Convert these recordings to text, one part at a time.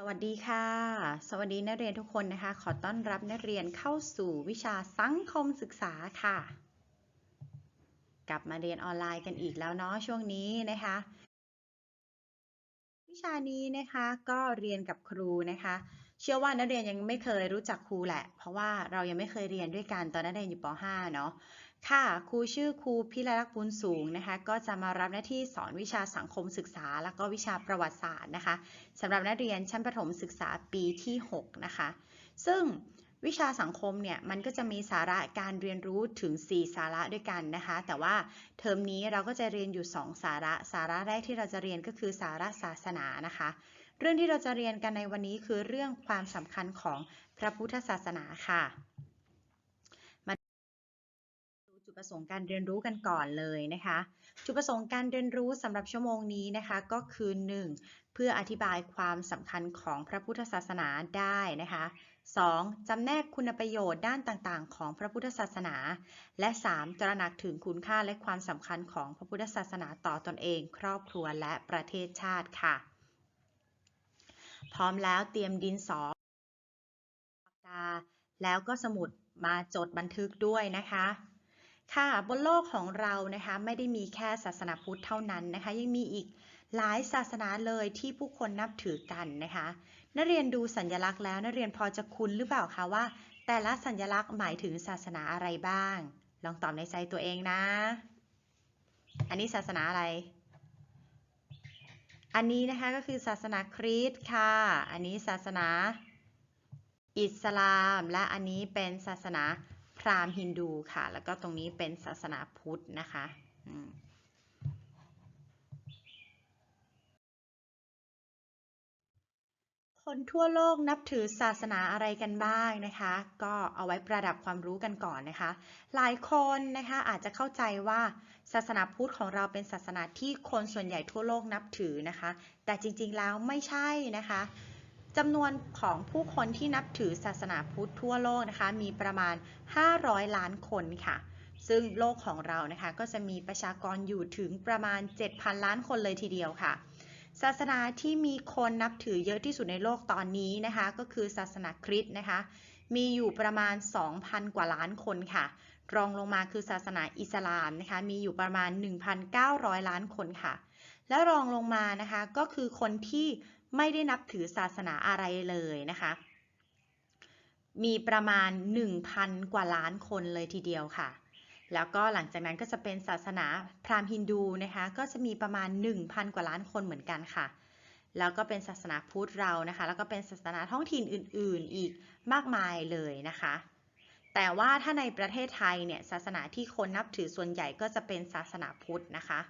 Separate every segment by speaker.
Speaker 1: สวัสดีค่ะ สวัสดีนักเรียนทุกคนนะคะ ขอต้อนรับนักเรียนเข้าสู่วิชาสังคมศึกษาค่ะ กลับมาเรียนออนไลน์กันอีกแล้วเนาะช่วงนี้นะคะ วิชานี้นะคะก็เรียนกับครูนะคะ เชื่อว่านักเรียนยังไม่เคยรู้จักครูแหละ เพราะว่าเรายังไม่เคยเรียนด้วยกันตอนนักเรียนอยู่ป .5 เนาะ ค่ะ ครูชื่อครูพิรลักษณ์บุญสูงนะคะ ก็จะมารับหน้าที่สอนวิชาสังคมศึกษา แล้วก็วิชาประวัติศาสตร์นะคะสำหรับนักเรียนชั้นประถมศึกษาปีที่ 6 นะคะ ซึ่งวิชาสังคมเนี่ยมันก็จะมีสาระการเรียนรู้ถึง 4 สาระด้วยกันนะคะ แต่ว่าเทอมนี้เราก็จะเรียนอยู่ 2 สาระ สาระแรกที่เราจะเรียนก็คือสาระศาสนานะคะ เรื่องที่เราจะเรียนกันในวันนี้คือเรื่องความสำคัญของพระพุทธศาสนาค่ะ ประสงค์การเรียนรู้กันก่อนเลยนะคะ จุดประสงค์การเรียนรู้สำหรับชั่วโมงนี้นะคะก็คือ 1. เพื่ออธิบายความสำคัญของพระพุทธศาสนาได้นะคะ 2. จำแนกคุณประโยชน์ด้านต่างๆ ของพระพุทธศาสนา และ 3. ตระหนักถึงคุณค่าและความสำคัญของพระพุทธศาสนาต่อตอนเอง ครอบครัวและประเทศชาติค่ะ พร้อมแล้วเตรียมดินสอปากกาแล้วก็สมุดมาจดบันทึกด้วยนะคะ ค่ะบนโลกของเรานะคะไม่ได้มีแค่ศาสนาพุทธเท่านั้นนะคะ ยังมีอีกหลายศาสนาเลยที่ผู้คนนับถือกันนะคะ นักเรียนดูสัญลักษณ์แล้วนักเรียนพอจะคุ้นหรือเปล่าคะว่า แต่ละสัญลักษณ์หมายถึงศาสนาอะไรบ้าง ลองตอบในใจตัวเองนะ อันนี้ศาสนาอะไร อันนี้นะคะก็คือศาสนาคริสต์ค่ะ อันนี้ศาสนาอิสลาม และอันนี้เป็นศาสนา รามฮินดูค่ะ แล้วก็ตรงนี้เป็นศาสนาพุทธนะคะคนทั่วโลกนับถือศาสนาอะไรกันบ้างนะคะ ก็เอาไว้ประดับความรู้กันก่อนนะคะ หลายคนนะคะอาจจะเข้าใจว่าศาสนาพุทธของเราเป็นศาสนาที่คนส่วนใหญ่ทั่วโลกนับถือนะคะ แต่จริงๆแล้วไม่ใช่นะคะ จำนวนของผู้คนที่นับถือศาสนาพุทธทั่วโลกนะคะ มีประมาณ 500 ล้านคนค่ะ ซึ่งโลกของเรานะคะก็จะมีประชากรอยู่ถึงประมาณ 7,000 ล้านคนเลยทีเดียวค่ะ ศาสนาที่มีคนนับถือเยอะที่สุดในโลกตอนนี้นะคะ ก็คือศาสนาคริสต์นะคะ มีอยู่ประมาณ 2,000 กว่าล้านคนค่ะ รองลงมาคือศาสนาอิสลามนะคะ มีอยู่ประมาณ 1,900 ล้านคนค่ะ และรองลงมานะคะก็คือคนที่ ไม่ได้นับถือศาสนาอะไรเลยนะคะ มีประมาณ 1,000 กว่าล้านคนเลยทีเดียวค่ะ แล้วก็หลังจากนั้นก็จะเป็นศาสนาพราหมณ์ฮินดูนะคะ ก็จะมีประมาณ 1,000 กว่าล้านคนเหมือนกันค่ะ แล้วก็เป็นศาสนาพุทธเรานะคะ แล้วก็เป็นศาสนาท้องถิ่นอื่น ๆ อีกมากมายเลยนะคะแต่ว่าถ้าในประเทศไทยเนี่ยศาสนาที่คนนับถือส่วนใหญ่ก็จะเป็นศาสนาพุทธนะคะ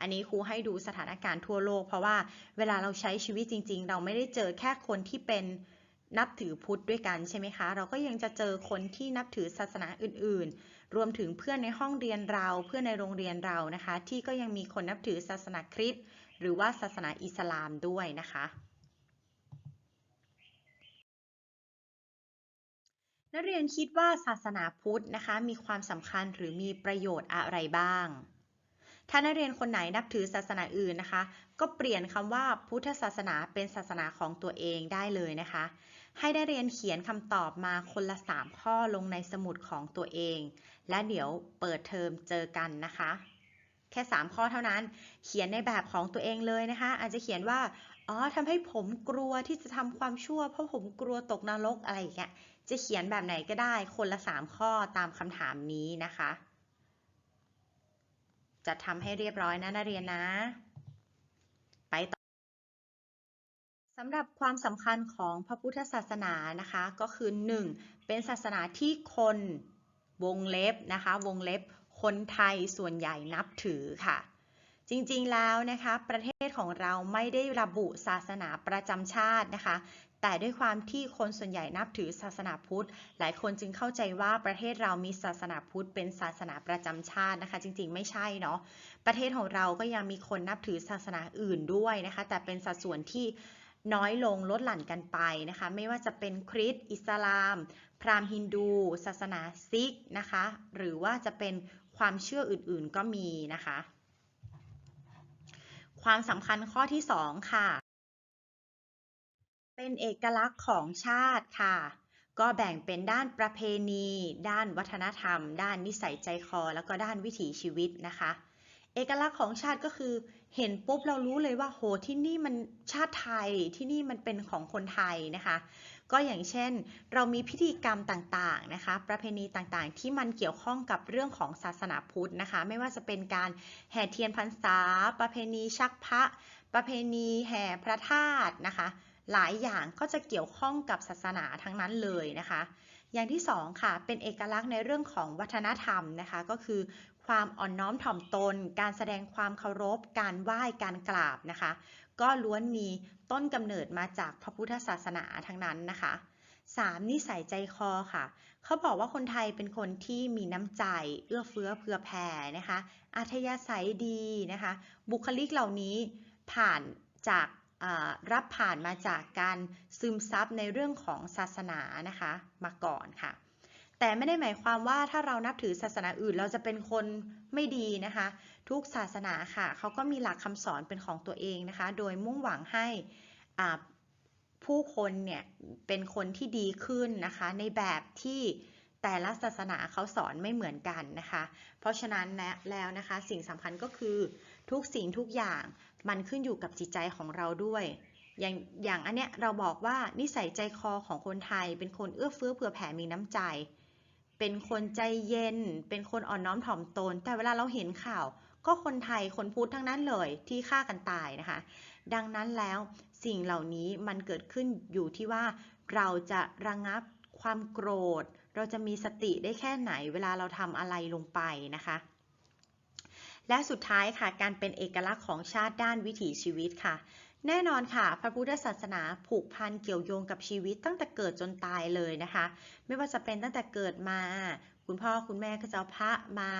Speaker 1: อันนี้ครูให้ดูสถานการณ์ทั่วโลก เพราะว่าเวลาเราใช้ชีวิตจริง ๆ เราไม่ได้เจอแค่คนที่เป็นนับถือพุทธด้วยกันใช่ไหมคะ เราก็ยังจะเจอคนที่นับถือศาสนาอื่น ๆ รวมถึงเพื่อนในห้องเรียนเรา เพื่อนในโรงเรียนเรานะคะ ที่ก็ยังมีคนนับถือศาสนาคริสต์หรือว่าศาสนาอิสลามด้วยนะคะ นักเรียนคิดว่าศาสนาพุทธนะคะ มีความสำคัญหรือมีประโยชน์อะไรบ้าง ถ้านักเรียนคนไหนนับถือศาสนาอื่นนะคะ ก็เปลี่ยนคำว่าพุทธศาสนาเป็นศาสนาของตัวเองได้เลยนะคะ ให้ได้เรียนเขียนคำตอบมาคนละ 3 ข้อลงในสมุดของตัวเอง และเดี๋ยวเปิดเทอมเจอกันนะคะ แค่ 3 ข้อเท่านั้น เขียนในแบบของตัวเองเลยนะคะ อาจจะเขียนว่าอ๋อทำให้ผมกลัวที่จะทำความชั่ว เพราะผมกลัวตกนรกอะไรอย่างเงี้ยจะเขียนแบบไหนก็ได้คนละ 3 ข้อตามคำถามนี้นะคะ จะทำให้เรียบร้อยนะนักเรียนนะ ไปต่อสำหรับความสำคัญของพระพุทธศาสนานะคะ ก็คือ 1. เป็นศาสนาที่คนวงเล็บนะคะ วงเล็บคนไทยส่วนใหญ่นับถือค่ะ จริงๆแล้วนะคะ ประเทศของเราไม่ได้ระบุศาสนาประจำชาตินะคะ แต่ด้วยความที่คนส่วนใหญ่นับถือศาสนาพุทธ หลายคนจึงเข้าใจว่าประเทศเรามีศาสนาพุทธเป็นศาสนาประจำชาตินะคะ จริงๆ ไม่ใช่เนาะ ประเทศของเราก็ยังมีคนนับถือศาสนาอื่นด้วยนะคะ แต่เป็นสัดส่วนที่น้อยลงลดหลั่นกันไปนะคะ ไม่ว่าจะเป็นคริสต์อิสลาม พราหมณ์ฮินดู ศาสนาซิกนะคะ หรือว่าจะเป็นความเชื่ออื่นๆก็มีนะคะ ความสำคัญข้อที่ 2 ค่ะ เป็นเอกลักษณ์ของชาติค่ะ ก็แบ่งเป็นด้านประเพณี ด้านวัฒนธรรม ด้านนิสัยใจคอ แล้วก็ด้านวิถีชีวิตนะคะ เอกลักษณ์ของชาติก็คือ เห็นปุ๊บเรารู้เลยว่า โหที่นี่มันชาติไทยที่นี่มันเป็นของคนไทยนะคะ ก็อย่างเช่น เรามีพิธีกรรมต่างๆนะคะ ประเพณีต่างๆ ที่มันเกี่ยวข้องกับเรื่องของศาสนาพุทธนะคะ ไม่ว่าจะเป็นการแห่เทียนพรรษา ประเพณีชักพระ ประเพณีแห่พระธาตุนะคะ หลายอย่างก็จะเกี่ยวข้องกับศาสนาทั้งนั้นเลยนะคะ อย่างที่สองค่ะ เป็นเอกลักษณ์ในเรื่องของวัฒนธรรมนะคะ ก็คือความอ่อนน้อมถ่อมตน การแสดงความเคารพ การไหว้ การกราบนะคะ ก็ล้วนมีต้นกำเนิดมาจากพระพุทธศาสนาทั้งนั้นนะคะ 3. นิสัยใจคอค่ะ เขาบอกว่าคนไทยเป็นคนที่มีน้ำใจ เอื้อเฟื้อเผื่อแผ่นะคะ อัธยาศัยดีนะคะ บุคลิกเหล่านี้ผ่านจาก รับผ่านมาจากการซึมซับในเรื่องของศาสนานะคะมาก่อนค่ะ แต่ไม่ได้หมายความว่าถ้าเรานับถือศาสนาอื่นเราจะเป็นคนไม่ดีนะคะ ทุกศาสนาค่ะเขาก็มีหลักคำสอนเป็นของตัวเองนะคะ โดยมุ่งหวังให้ผู้คนเนี่ยเป็นคนที่ดีขึ้นนะคะ ในแบบที่แต่ละศาสนาเขาสอนไม่เหมือนกันนะคะ เพราะฉะนั้นแล้วนะคะสิ่งสำคัญก็คือทุกสิ่งทุกอย่าง มันขึ้นอยู่กับจิตใจของเราด้วย อย่างอย่างอันเนี้ยเราบอกว่านิสัยใจคอของคนไทย เป็นคนเอื้อเฟื้อเผื่อแผ่มีน้ำใจ เป็นคนใจเย็น เป็นคนอ่อนน้อมถ่อมตน แต่เวลาเราเห็นข่าว ก็คนไทยคนพุทธทั้งนั้นเลยที่ฆ่ากันตายนะคะ ดังนั้นแล้วสิ่งเหล่านี้มันเกิดขึ้นอยู่ที่ว่าเราจะระงงับความโกรธ เราจะมีสติได้แค่ไหนเวลาเราทำอะไรลงไปนะคะ และสุดท้ายค่ะการเป็นเอกลักษณ์ของชาติด้านวิถีชีวิตค่ะ แน่นอนค่ะ พระพุทธศาสนาผูกพันเกี่ยวโยงกับชีวิตตั้งแต่เกิดจนตายเลยนะคะ ไม่ว่าจะเป็นตั้งแต่เกิดมา คุณพ่อคุณแม่ก็จะพระมา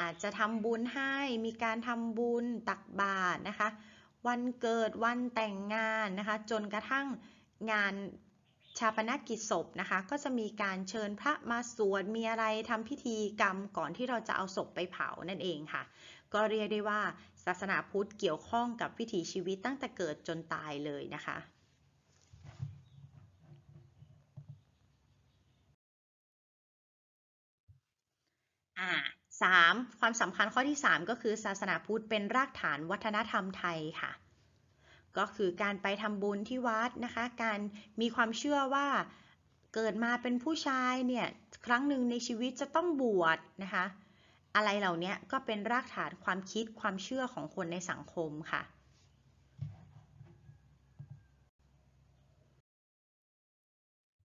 Speaker 1: อาจจะทำบุญให้มีการทำบุญตักบาตรนะคะ วันเกิดวันแต่งงานนะคะ จนกระทั่งงาน ชาปนกิจศพนะคะ ก็จะมีการเชิญพระมาสวดมีอะไรทำพิธีกรรมก่อนที่เราจะเอาศพไปเผานั่นเองค่ะ ก็เรียกได้ว่าศาสนาพุทธเกี่ยวข้องกับวิถีชีวิตตั้งแต่เกิดจนตายเลยนะคะอ่าสามความสำคัญข้อที่ 3 ก็คือศาสนาพุทธเป็นรากฐานวัฒนธรรมไทยค่ะ ก็คือการไปทำบุญที่วัดนะคะ การมีความเชื่อว่าเกิดมาเป็นผู้ชายเนี่ยครั้งหนึ่งในชีวิตจะต้องบวชนะคะ อะไรเหล่านี้ก็เป็นรากฐานความคิดความเชื่อของคนในสังคมค่ะ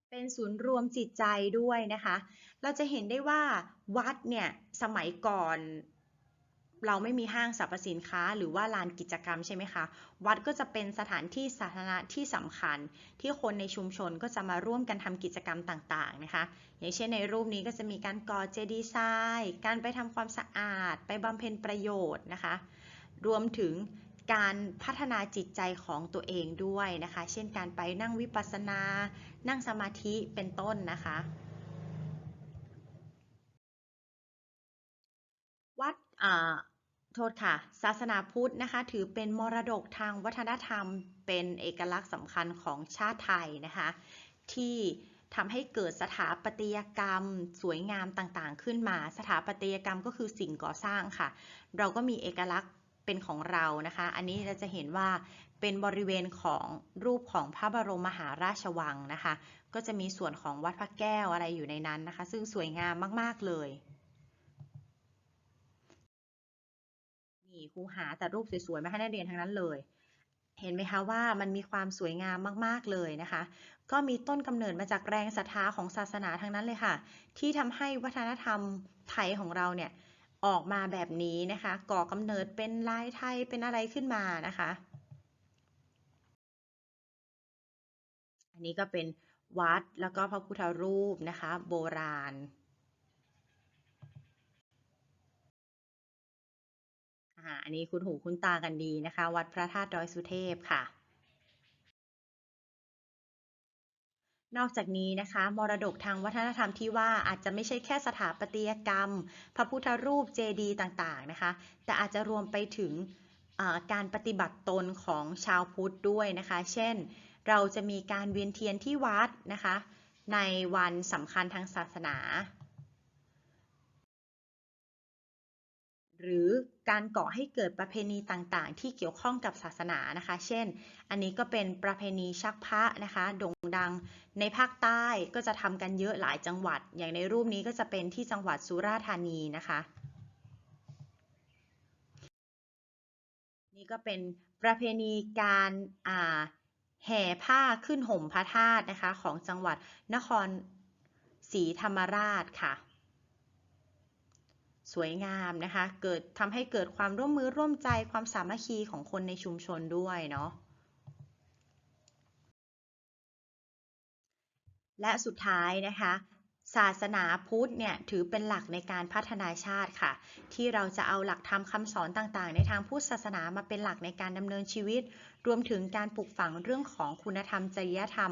Speaker 1: เป็นศูนย์รวมจิตใจด้วยนะคะ เราจะเห็นได้ว่าวัดเนี่ยสมัยก่อน เราไม่มีห้างสรรพสินค้า หรือว่าลานกิจกรรมใช่ไหมคะ วัดก็จะเป็นสถานที่สาธารณะที่สำคัญ ที่คนในชุมชนก็จะมาร่วมกันทำกิจกรรมต่างๆนะคะ อย่างเช่นในรูปนี้ก็จะมีการก่อเจดีย์ทรายการไปทำความสะอาด ไปบำเพ็ญประโยชน์นะคะ รวมถึงการพัฒนาจิตใจของตัวเองด้วยนะคะ เช่นการไปนั่งวิปัสสนา นั่งสมาธิเป็นต้นนะคะ วัดอ่า โทษค่ะ ศาสนาพุทธนะคะ ถือเป็นมรดกทางวัฒนธรรม เป็นเอกลักษณ์สำคัญของชาติไทยนะคะ ที่ทำให้เกิดสถาปัตยกรรม สวยงามต่างๆ ขึ้นมา สถาปัตยกรรมก็คือสิ่งก่อสร้างค่ะ เราก็มีเอกลักษณ์เป็นของเรานะคะ อันนี้เราจะเห็นว่าเป็นบริเวณของรูปของพระบรมมหาราชวังนะคะ ก็จะมีส่วนของวัดพระแก้วอะไรอยู่ในนั้นนะคะ ซึ่งสวยงามมากๆเลย นี่ครูหาแต่รูปสวยๆมาให้นักเรียนทั้งนั้นเลย เห็นไหมคะว่ามันมีความสวยงามมากๆเลยนะคะ ก็มีต้นกำเนิดมาจากแรงศรัทธาของศาสนาทั้งนั้นเลยค่ะ ที่ทำให้วัฒนธรรมไทยของเราเนี่ยออกมาแบบนี้นะคะ ก่อกำเนิดเป็นลายไทยเป็นอะไรขึ้นมานะคะ อันนี้ก็เป็นวัดแล้วก็พระพุทธรูปนะคะ โบราณ อันนี้คุณหูคุณตากันดีนะคะ วัดพระธาตุดอยสุเทพค่ะ นอกจากนี้นะคะ มรดกทางวัฒนธรรมที่ว่าอาจจะไม่ใช่แค่สถาปัตยกรรม พระพุทธรูปเจดีย์ต่างๆนะคะ แต่อาจจะรวมไปถึงการปฏิบัติตนของชาวพุทธด้วยนะคะ เช่น เราจะมีการเวียนเทียนที่วัดนะคะ ในวันสำคัญทางศาสนา หรือการก่อให้เกิดประเพณีต่างๆ ที่เกี่ยวข้องกับศาสนานะคะ เช่น อันนี้ก็เป็นประเพณีชักพระนะคะโด่งดังในภาคใต้ก็จะทำกันเยอะหลายจังหวัด อย่างในรูปนี้ก็จะเป็นที่จังหวัดสุราษฎร์ธานีนะคะ นี่ก็เป็นประเพณีการอ่าแห่ผ้าขึ้นห่มพระธาตุนะคะ ของจังหวัดนครศรีธรรมราชค่ะ สวยงามนะคะ เกิดทำให้เกิดความร่วมมือร่วมใจความสามัคคีของคนในชุมชนด้วยเนาะ และสุดท้ายนะคะ ศาสนาพุทธเนี่ยถือเป็นหลักในการพัฒนาชาติค่ะ ที่เราจะเอาหลักธรรมคำสอนต่างๆ ในทางพุทธศาสนามาเป็นหลักในการดำเนินชีวิต รวมถึงการปลูกฝังเรื่องของคุณธรรมจริยธรรม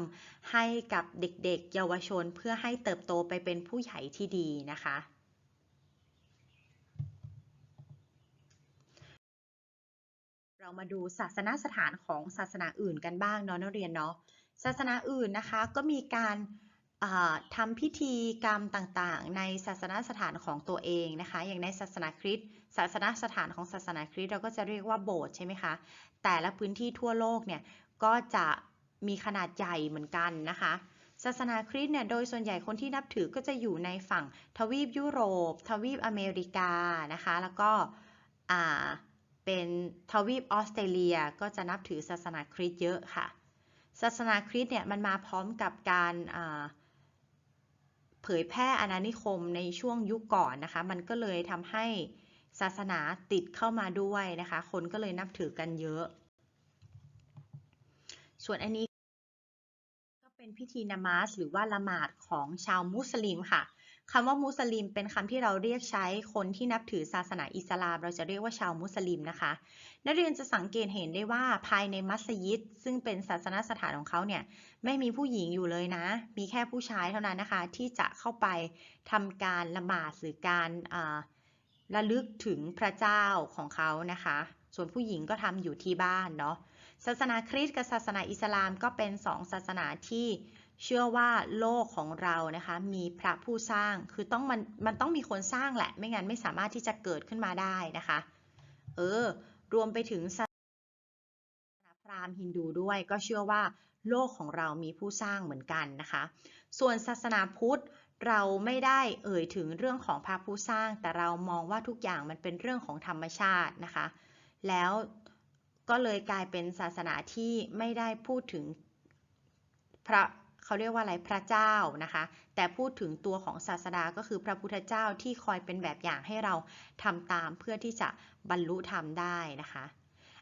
Speaker 1: ให้กับเด็กๆ เยาวชน เพื่อให้เติบโตไปเป็นผู้ใหญ่ที่ดีนะคะ เรา มาดูศาสนสถานของศาสนาอื่นกันบ้างเนาะนักเรียนเนาะศาสนาอื่นนะคะก็มีการทำพิธีกรรมต่างๆ ในศาสนสถานของตัวเองนะคะ อย่างในศาสนาคริสต์ศาสนสถานของศาสนาคริสต์เราก็จะเรียกว่าโบสถ์ใช่ไหมคะ แต่ละพื้นที่ทั่วโลกเนี่ยก็จะมีขนาดใหญ่เหมือนกันนะคะ ศาสนาคริสต์เนี่ยโดยส่วนใหญ่คนที่นับถือก็จะอยู่ในฝั่งทวีปยุโรป ทวีปอเมริกานะคะ แล้วก็ เป็นทวีปออสเตรเลียก็จะนับถือศาสนาคริสต์เยอะค่ะ ศาสนาคริสต์เนี่ยมันมาพร้อมกับการเผยแพร่อาณานิคมในช่วงยุคก่อนนะคะ มันก็เลยทำให้ศาสนาติดเข้ามาด้วยนะคะ คนก็เลยนับถือกันเยอะ ส่วนอันนี้ก็เป็นพิธีนามาสหรือว่าละหมาดของชาวมุสลิมค่ะ คำว่ามุสลิมเป็นคำที่เราเรียกใช้คนที่นับถือศาสนาอิสลาม เราจะเรียกว่าชาวมุสลิมนะคะ นักเรียนจะสังเกตเห็นได้ว่าภายในมัสยิด ซึ่งเป็นศาสนสถานของเขาเนี่ยไม่มีผู้หญิงอยู่เลยนะ มีแค่ผู้ชายเท่านั้นนะคะ ที่จะเข้าไปทำการละหมาดหรือการระลึกถึงพระเจ้าของเขานะคะ ส่วนผู้หญิงก็ทำอยู่ที่บ้านเนาะศาสนาคริสต์กับศาสนาอิสลามก็เป็นสองศาสนาที่ เชื่อว่าโลกของเรานะคะมีพระผู้สร้าง คือต้องมันมันต้องมีคนสร้างแหละ ไม่งั้นไม่สามารถที่จะเกิดขึ้นมาได้นะคะ เออ รวมไปถึงศาสนาพราหมณ์ฮินดูด้วย ก็เชื่อว่าโลกของเรามีผู้สร้างเหมือนกันนะคะ ส่วนศาสนาพุทธเราไม่ได้เอ่ยถึงเรื่องของพระผู้สร้าง แต่เรามองว่าทุกอย่างมันเป็นเรื่องของธรรมชาตินะคะ แล้วก็เลยกลายเป็นศาสนาที่ไม่ได้พูดถึงพระ เขาเรียกว่าอะไรพระเจ้านะคะ แต่พูดถึงตัวของศาสดาก็คือพระพุทธเจ้าที่คอยเป็นแบบอย่างให้เราทำตามเพื่อที่จะบรรลุธรรมได้นะคะ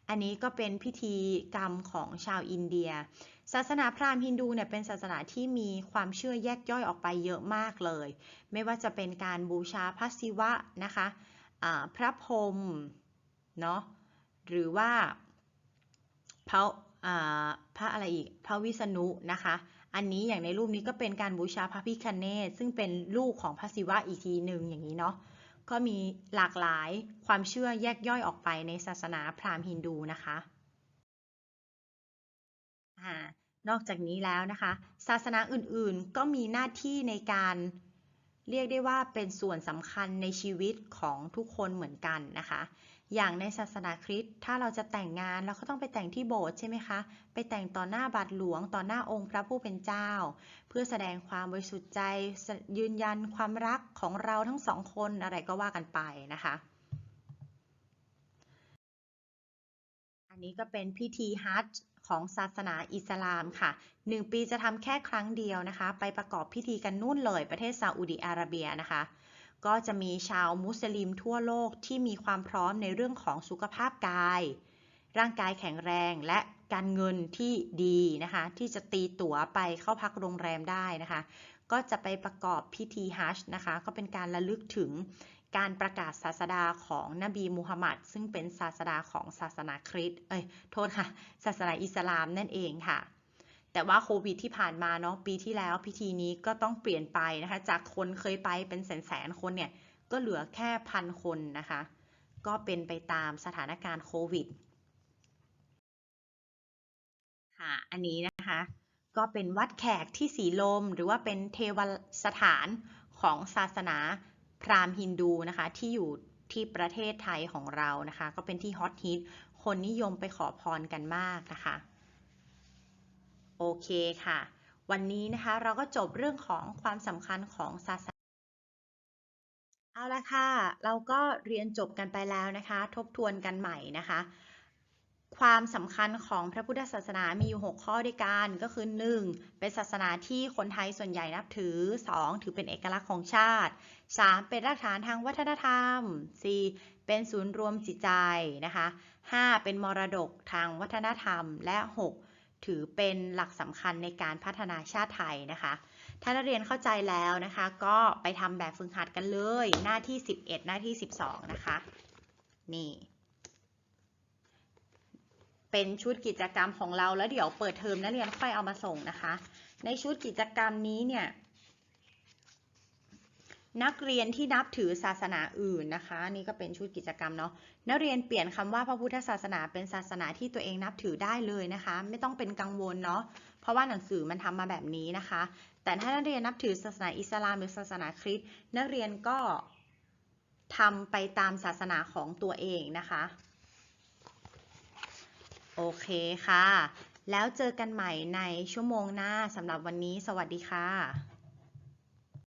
Speaker 1: อันนี้ก็เป็นพิธีกรรมของชาวอินเดีย ศาสนาพราหมณ์ฮินดูเนี่ยเป็นศาสนาที่มีความเชื่อแยกย่อยออกไปเยอะมากเลย ไม่ว่าจะเป็นการบูชาพระศิวะนะคะะพระพรหมเนาะหรือว่าพระพระอะไรอีก พระวิษณุนะคะ อันนี้อย่างในรูปนี้ก็เป็นการบูชาพระพิคเนตซึ่งเป็นลูกของพระศิวะอีกทีหนึ่งอย่างนี้เนาะก็มีหลากหลายความเชื่อแยกย่อยออกไปในศาสนาพราหมณ์ฮินดูนะคะนอกจากนี้แล้วนะคะ ศาสนาอื่นๆก็มีหน้าที่ในการเรียกได้ว่าเป็นส่วนสำคัญในชีวิตของทุกคนเหมือนกันนะคะ อย่างในศาสนาคริสต์ถ้าเราจะแต่งงานเราก็ต้องไปแต่งที่โบสถ์ใช่ไหมคะ ไปแต่งต่อหน้าบาทหลวงต่อหน้าองค์พระผู้เป็นเจ้า เพื่อแสดงความบริสุทธิ์ใจยืนยันความรักของเราทั้งสองคนอะไรก็ว่ากันไปนะคะ อันนี้ก็เป็นพิธีฮัจจ์ของศาสนาอิสลามค่ะหนึ่งปีจะทำแค่ครั้งเดียวนะคะ ไปประกอบพิธีกันนู่นเลยประเทศซาอุดิอาระเบียนะคะ ก็จะมีชาวมุสลิมทั่วโลกที่มีความพร้อมในเรื่องของสุขภาพกาย ร่างกายแข็งแรงและการเงินที่ดีนะคะ ที่จะตีตั๋วไปเข้าพักโรงแรมได้นะคะ ก็จะไปประกอบพิธีฮัจจ์นะคะ ก็เป็นการระลึกถึงการประกาศศาสดาของนบีมูฮัมมัดซึ่งเป็นศาสดาของศาสนาคริสต์เอ้ยโทษค่ะ ศาสนาอิสลามนั่นเองค่ะ แต่ว่าโควิดที่ผ่านมาเนาะปีที่แล้วพิธีนี้ก็ต้องเปลี่ยนไปนะคะ จากคนเคยไปเป็นแสนแสนคนเนี่ยก็เหลือแค่พันคนนะคะ ก็เป็นไปตามสถานการณ์โควิดค่ะอันนี้นะคะ ก็เป็นวัดแขกที่สีลม หรือว่าเป็นเทวสถานของศาสนาพราหมณ์ฮินดูนะคะ ที่อยู่ที่ประเทศไทยของเรานะคะ ก็เป็นที่ฮอตฮิตคนนิยมไปขอพรกันมากนะคะ โอเคค่ะ วันนี้นะคะเราก็จบเรื่องของความสำคัญของศาสนาเอาละค่ะ เราก็เรียนจบกันไปแล้วนะคะ ทบทวนกันใหม่นะคะ ความสำคัญของพระพุทธศาสนามีอยู่ 6 ข้อด้วยกัน ก็คือ 1. เป็นศาสนาที่คนไทยส่วนใหญ่นับถือ 2. ถือเป็นเอกลักษณ์ของชาติ 3. เป็นรากฐานทางวัฒนธรรม 4. เป็นศูนย์รวมจิตใจนะคะ 5. เป็นมรดกทางวัฒนธรรม และ 6. ถือเป็นหลักสำคัญในการพัฒนาชาติไทยนะคะ ถ้านักเรียนเข้าใจแล้วนะคะ ก็ไปทำแบบฝึกหัดกันเลย หน้าที่ 11 หน้าที่ 12 นะคะ นี่ เป็นชุดกิจกรรมของเราแล้วเดี๋ยวเปิดเทอมนักเรียนค่อยเอามาส่งนะคะ ในชุดกิจกรรมนี้เนี่ย นักเรียนที่นับถือศาสนาอื่นนะคะนี่ก็เป็นชุดกิจกรรมเนาะนักเรียนเปลี่ยนคำว่าพระพุทธศาสนาเป็นศาสนาที่ตัวเองนับถือได้เลยนะคะ ไม่ต้องเป็นกังวลเนาะเพราะว่าหนังสือมันทำมาแบบนี้นะคะ แต่ถ้านักเรียนนับถือศาสนาอิสลามหรือศาสนาคริสต์นักเรียนก็ทำไปตามศาสนาของตัวเองนะคะ โอเคค่ะ แล้วเจอกันใหม่ในชั่วโมงหน้าสำหรับวันนี้ สวัสดีค่ะ